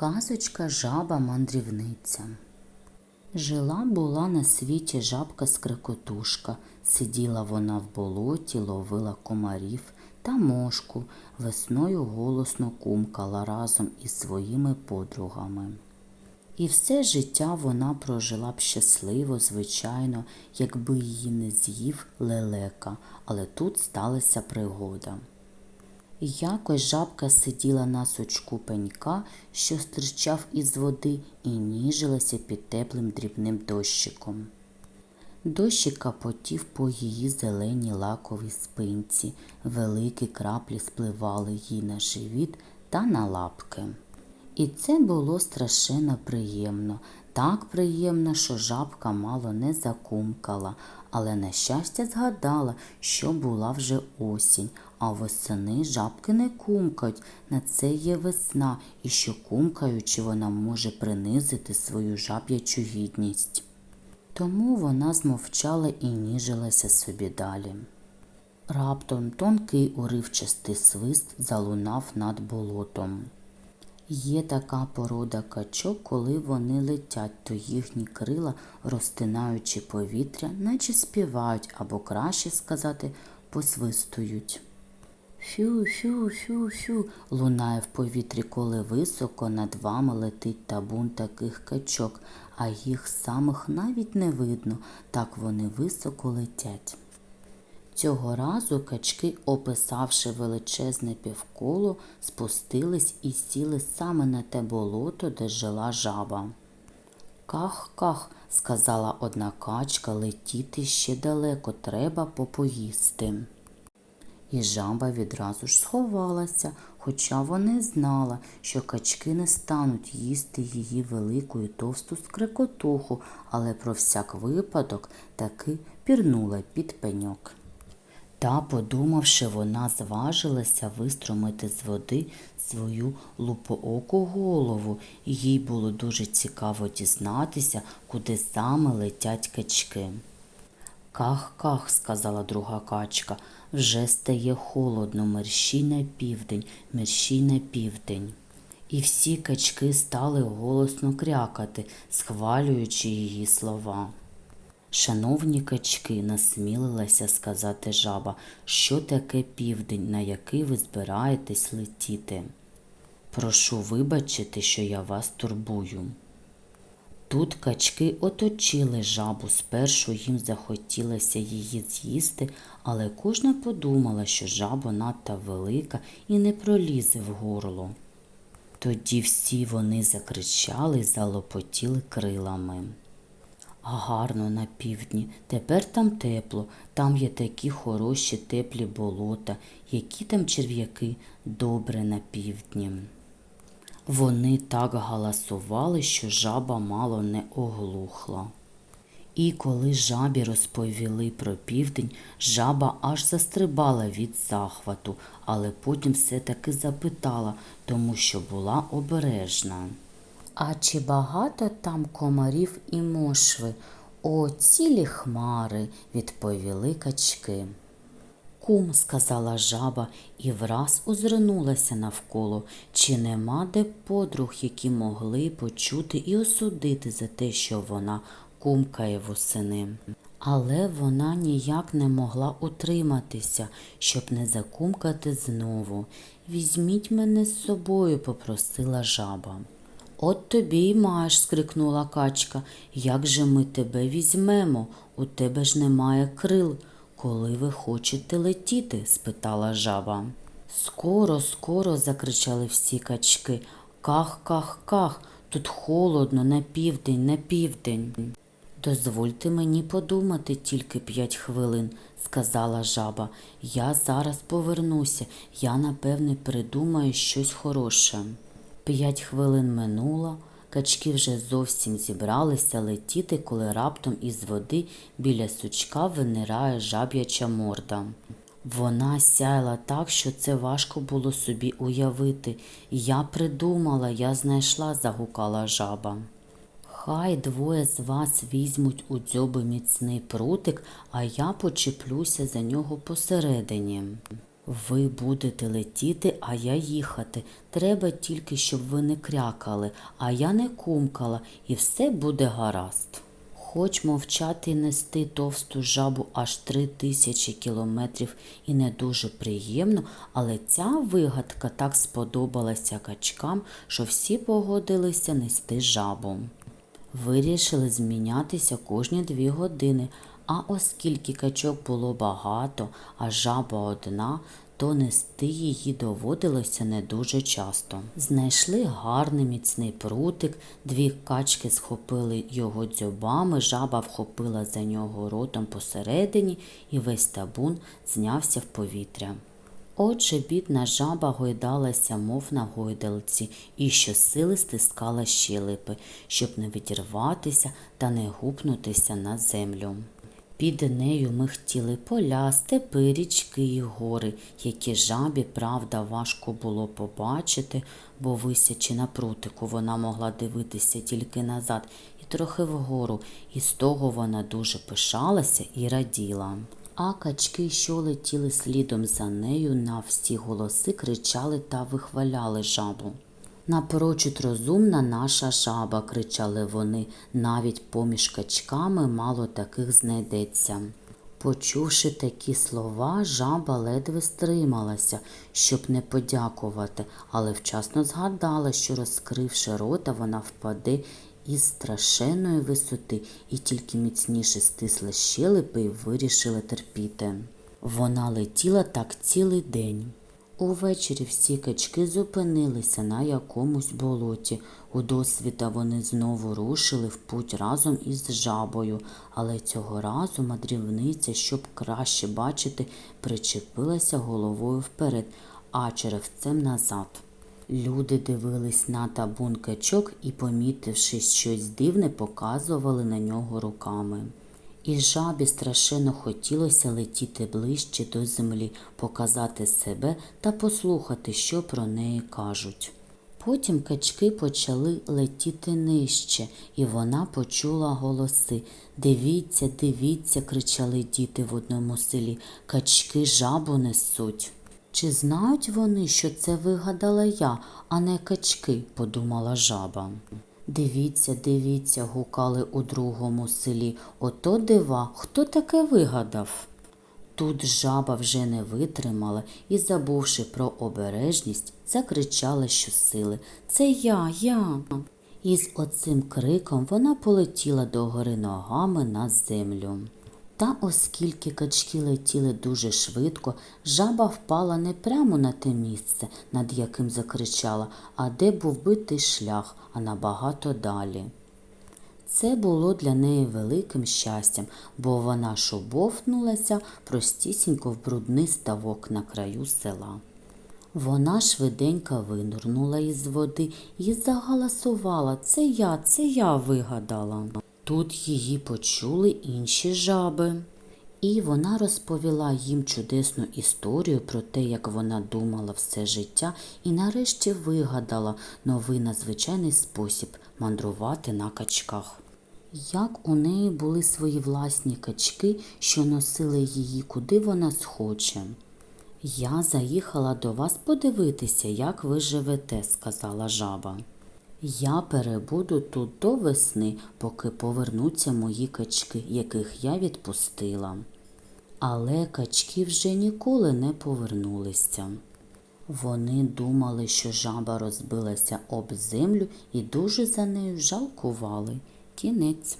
Казочка жаба мандрівниця. Жила була на світі жабка скрекотушка. Сиділа вона в болоті, ловила комарів та мошку, весною голосно кумкала разом із своїми подругами. І все життя вона прожила б щасливо, звичайно, якби її не з'їв лелека, але тут сталася пригода. Якось жабка сиділа на сучку пенька, що стирчав із води, і ніжилася під теплим дрібним дощиком. Дощик капотів по її зеленій лаковій спинці, великі краплі спливали їй на живіт та на лапки. І це було страшенно приємно, так приємно, що жабка мало не закумкала, але на щастя згадала, що була вже осінь, а восени жабки не кумкають, на це є весна, і що кумкаючи, вона може принизити свою жаб'ячу гідність. Тому вона змовчала і ніжилася собі далі. Раптом тонкий уривчастий свист залунав над болотом. Є така порода качок, коли вони летять, то їхні крила, розтинаючи повітря, наче співають або краще сказати, посвистують. Фю, фю, фю, фю, лунає в повітрі, коли високо над вами летить табун таких качок, а їх самих навіть не видно, так вони високо летять. Цього разу качки, описавши величезне півколо, спустились і сіли саме на те болото, де жила жаба. Ках-ках, сказала одна качка, летіти ще далеко, треба попоїсти. І жаба відразу ж сховалася, хоча вона знала, що качки не стануть їсти її велику і товсту скрикотуху, але про всяк випадок таки пірнула під пеньок. Та, подумавши, вона зважилася виструмити з води свою лупооку голову, їй було дуже цікаво дізнатися, куди саме летять качки. Ках-ках, сказала друга качка, вже стає холодно, мерщій на південь, мерщій на південь. І всі качки стали голосно крякати, схвалюючи її слова. Шановні качки, насмілилася сказати жаба, що таке південь, на який ви збираєтесь летіти. Прошу вибачити, що я вас турбую. Тут качки оточили жабу, спершу їм захотілося її з'їсти, але кожна подумала, що жаба надто велика і не пролізе в горло. Тоді всі вони закричали залопотіли крилами. Гарно на півдні, тепер там тепло, там є такі хороші теплі болота, які там черв'яки добре на півдні. Вони так галасували, що жаба мало не оглухла. І коли жабі розповіли про південь, жаба аж застрибала від захвату, але потім все-таки запитала, тому що була обережна. А чи багато там комарів і мошви? О, цілі хмари, відповіли качки. Кум, сказала жаба, і враз озирнулася навколо, чи нема де подруг, які могли почути і осудити за те, що вона кумкає восени. Але вона ніяк не могла утриматися, щоб не закумкати знову. Візьміть мене з собою, попросила жаба. От тобі й маєш, скрикнула качка. Як же ми тебе візьмемо? У тебе ж немає крил. Коли ви хочете летіти? спитала жаба. Скоро, скоро, закричали всі качки. Ках, ках, ках, тут холодно, на південь, на південь. Дозвольте мені подумати тільки п'ять хвилин, сказала жаба. Я зараз повернуся, я напевне придумаю щось хороше. П'ять хвилин минуло, качки вже зовсім зібралися летіти, коли раптом із води біля сучка винирає жаб'яча морда. Вона сяяла так, що це важко було собі уявити. Я придумала, я знайшла, загукала жаба. Хай двоє з вас візьмуть у дзьоби міцний прутик, а я почеплюся за нього посередині. Ви будете летіти, а я їхати. Треба тільки, щоб ви не крякали, а я не кумкала, і все буде гаразд. Хоч мовчати нести товсту жабу аж три тисячі кілометрів і не дуже приємно, але ця вигадка так сподобалася качкам, що всі погодилися нести жабу. Вирішили змінятися кожні дві години, а оскільки качок було багато, а жаба одна, то нести її доводилося не дуже часто. Знайшли гарний міцний прутик, дві качки схопили його дзьобами, жаба вхопила за нього ротом посередині, і весь табун знявся в повітря. Отже, бідна жаба гойдалася, мов на гойдалці, і щосили стискала щелепи, щоб не відірватися та не гупнутися на землю. Під нею михтіли поля, степи, річки і гори, які жабі, правда, важко було побачити, бо висячи на прутику, вона могла дивитися тільки назад і трохи вгору, і з того вона дуже пишалася і раділа. А качки, що летіли слідом за нею, на всі голоси кричали та вихваляли жабу. Напрочуд розумна наша жаба, кричали вони, навіть поміж качками мало таких знайдеться. Почувши такі слова, жаба ледве стрималася, щоб не подякувати, але вчасно згадала, що, розкривши рота, вона впаде із страшенної висоти і тільки міцніше стисла щелепи і вирішила терпіти. Вона летіла так цілий день. Увечері всі качки зупинилися на якомусь болоті. У досвіта вони знову рушили в путь разом із жабою, але цього разу мандрівниця, щоб краще бачити, причепилася головою вперед, а черевцем назад. Люди дивились на табун качок і, помітивши щось дивне, показували на нього руками. І жабі страшенно хотілося летіти ближче до землі, показати себе та послухати, що про неї кажуть. Потім качки почали летіти нижче, і вона почула голоси. Дивіться, дивіться, кричали діти в одному селі. Качки жабу несуть. Чи знають вони, що це вигадала я, а не качки, подумала жаба. Дивіться, дивіться, гукали у другому селі. Ото дива, хто таке вигадав? Тут жаба вже не витримала і, забувши про обережність, закричала щосили Це я, я. І з оцим криком вона полетіла догори ногами на землю. Та оскільки качки летіли дуже швидко, жаба впала не прямо на те місце, над яким закричала, а де був битий шлях, а набагато далі. Це було для неї великим щастям, бо вона шобовнулася простісінько в брудний ставок на краю села. Вона швиденько винурнула із води і загаласувала Це я, це я вигадала. Тут її почули інші жаби. І вона розповіла їм чудесну історію про те, як вона думала все життя і нарешті вигадала новий надзвичайний спосіб мандрувати на качках. Як у неї були свої власні качки, що носили її, куди вона схоче. Я заїхала до вас подивитися, як ви живете, сказала жаба. Я перебуду тут до весни, поки повернуться мої качки, яких я відпустила. Але качки вже ніколи не повернулися. Вони думали, що жаба розбилася об землю і дуже за нею жалкували. Кінець.